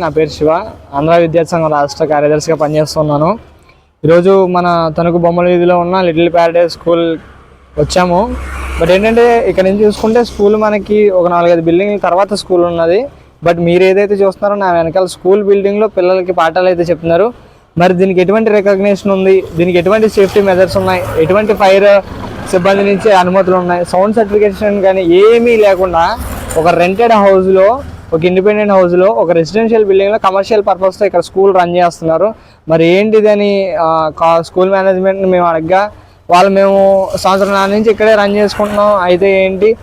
నా పేరు శివ. ఆంధ్ర విద్యాసంఘం రాష్ట్ర కార్యదర్శిగా పనిచేస్తున్నాను. ఈరోజు మన తణుకు బొమ్మల వీధిలో ఉన్న లిటిల్ ప్యారడైజ్ స్కూల్ వచ్చాము. బట్ ఏంటంటే ఇక్కడ నుంచి చూసుకుంటే స్కూల్ మనకి ఒక నాలుగైదు బిల్డింగ్ల తర్వాత స్కూల్ ఉన్నది. బట్ మీరు ఏదైతే చూస్తున్నారో నా వెనకాల స్కూల్ బిల్డింగ్లో పిల్లలకి పాఠాలు అయితే చెప్తున్నారు. మరి దీనికి ఎటువంటి రికగ్నేషన్ ఉంది? దీనికి ఎటువంటి సేఫ్టీ మెజర్స్ ఉన్నాయి? ఎటువంటి ఫైర్ సిబ్బంది నుంచి అనుమతులు ఉన్నాయి? సౌండ్ సర్టిఫికేషన్ కానీ ఏమీ లేకుండా ఒక రెంటెడ్ హౌస్లో ఒక ఇండిపెండెంట్ హౌస్లో ఒక రెసిడెన్షియల్ బిల్డింగ్లో కమర్షియల్ పర్పస్తో ఇక్కడ స్కూల్ రన్ చేస్తున్నారు. మరి ఏంటిదని అని కా- స్కూల్ మేనేజ్మెంట్ని మేము అడగ్గా వాళ్ళు మేము సంవత్సరం నాటి నుంచి ఇక్కడే రన్ చేసుకుంటున్నాం. అయితే ఏంటి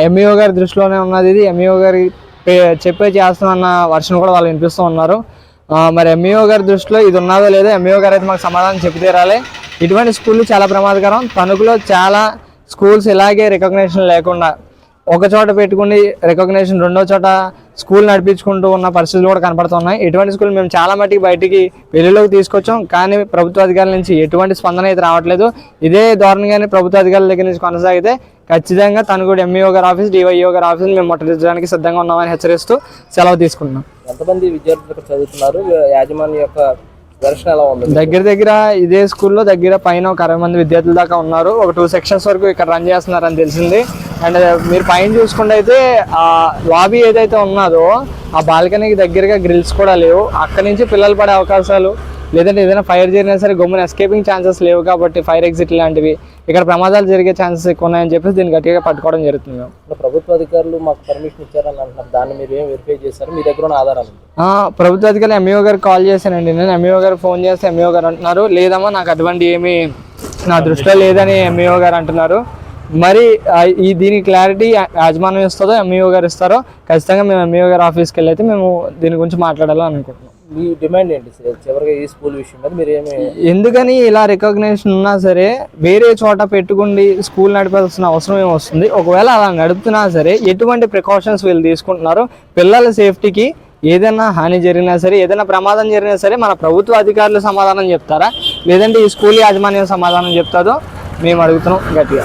ఎంఈఓ గారి దృష్టిలోనే ఉన్నది ఇది. ఎంఈఓ గారి పే- చెప్పే చేస్తాం అన్న వర్షన్ కూడా వాళ్ళు వినిపిస్తూ ఉన్నారు. మరి ఎంఈఓ గారి దృష్టిలో ఇది ఉన్నదో లేదో ఎంఈఓ గారు అయితే మాకు సమాధానం చెప్పి తీరాలి. ఇటువంటి స్కూళ్ళు చాలా ప్రమాదకరం. తణుకులో చాలా స్కూల్స్ ఇలాగే రికగ్నేషన్ లేకుండా ఒక చోట పెట్టుకుని రికగ్నేషన్ రెండో చోట స్కూల్ నడిపించుకుంటూ ఉన్న పరిస్థితులు కూడా కనపడుతున్నాయి. ఇటువంటి స్కూల్ మేము చాలా మటుకు బయటికి వెలుగులోకి తీసుకొచ్చాం. కానీ ప్రభుత్వ అధికారుల నుంచి ఎటువంటి స్పందన అయితే రావట్లేదు. ఇదే ధోరణిగానే ప్రభుత్వ అధికారుల దగ్గర నుంచి కొనసాగితే ఖచ్చితంగా తను కూడా ఎంఈఓ గారి ఆఫీస్ డివైఓ గారి ఆఫీస్ మేము ముట్టడించడానికి సిద్ధంగా ఉన్నామని హెచ్చరిస్తూ సెలవు తీసుకుంటున్నాం. ఎంతమంది విద్యార్థులు చదువుతున్నారు? యాజమాన్య యొక్క దర్శనం ఎలా ఉంది? దగ్గర దగ్గర ఇదే స్కూల్లో దగ్గర పైన ఒక అరవై మంది విద్యార్థుల దాకా ఉన్నారు. ఒక టూ సెక్షన్స్ వరకు ఇక్కడ రన్ చేస్తున్నారని తెలిసింది. అండ్ మీరు పైన చూసుకుంటే అయితే ఆ లాబీ ఏదైతే ఉన్నదో ఆ బాల్కనీకి దగ్గరగా గ్రిల్స్ కూడా లేవు. అక్కడి నుంచి పిల్లలు పడే అవకాశాలు లేదంటే ఏదైనా ఫైర్ జరిగినా సరే గమ్మున ఎస్కేపింగ్ ఛాన్సెస్ లేవు కాబట్టి ఫైర్ ఎగ్జిట్ లాంటివి ఇక్కడ ప్రమాదాలు జరిగే ఛాన్సెస్ ఎక్కువ ఉన్నాయని చెప్పేసి దీన్ని గట్టిగా పట్టుకోవడం జరుగుతుంది. ప్రభుత్వ అధికారులు మాకు పర్మిషన్ ఇచ్చారని అంటున్నారు. దాన్ని మీరు ఏం వెరిఫై చేశారు? మీ దగ్గర ఆధారాలు ప్రభుత్వ అధికారులు ఎంఈఓ గారికి కాల్ చేశానండి. నేను ఎంఈఓ గారు ఫోన్ చేస్తే ఎంఈఓ గారు అంటున్నారు లేదమ్మా నాకు అటువంటి ఏమి నా దృష్టిలో లేదని ఎంఈఓ గారు అంటున్నారు. మరి ఈ దీని క్లారిటీ యాజమాన్యం ఇస్తుందో ఎంఈఓ గారు ఇస్తారో ఖచ్చితంగా మేము ఎంఈఓ గారి ఆఫీస్కి వెళ్ళి అయితే మేము దీని గురించి మాట్లాడాలని అనుకుంటున్నాం. మీ డిమాండ్ ఏంటి సార్? చివరిగా ఈ స్కూల్ విషయం మీద మీరు ఏమి ఎందుకని ఇలా రికగ్నేషన్ ఉన్నా సరే వేరే చోట పెట్టుకుండి స్కూల్ నడిపాల్సిన అవసరం ఏమి వస్తుంది? ఒకవేళ అలా నడుపుతున్నా సరే ఎటువంటి ప్రికాషన్స్ వీళ్ళు తీసుకుంటున్నారు పిల్లల సేఫ్టీకి ఏదైనా హాని జరిగినా సరే ఏదైనా ప్రమాదం జరిగినా సరే మన ప్రభుత్వ అధికారులు సమాధానం చెప్తారా? లేదంటే ఈ స్కూల్ యాజమాన్యం సమాధానం చెప్తాదో మేము అడుగుతున్నాం గట్టిగా.